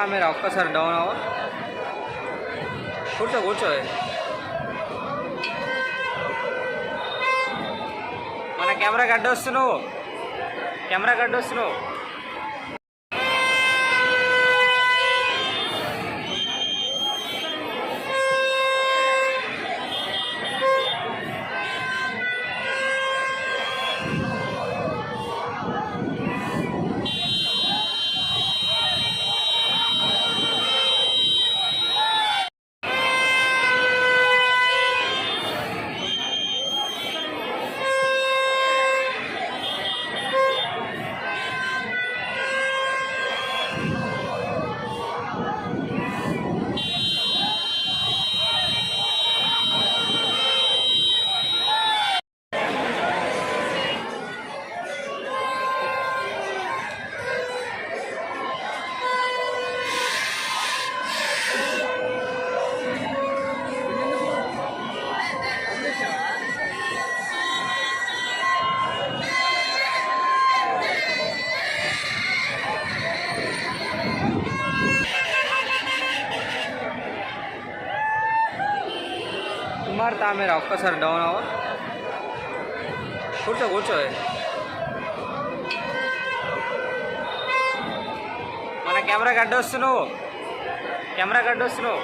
Camera మీరు ఒక్కసారి down అవ్వ. కూర్చో కూర్చో. మన కెమెరా గడ్డొస్తున్నావు కెమెరా గడ్డొస్తున్నావు వస్తున్నావు కుమార్ మీరు ఒక్కసారి డౌన్ అవ్వ కూర్చో కూర్చో మన కెమెరా గడ్డొస్తున్నావు కెమెరా గడ్డొస్తున్నావు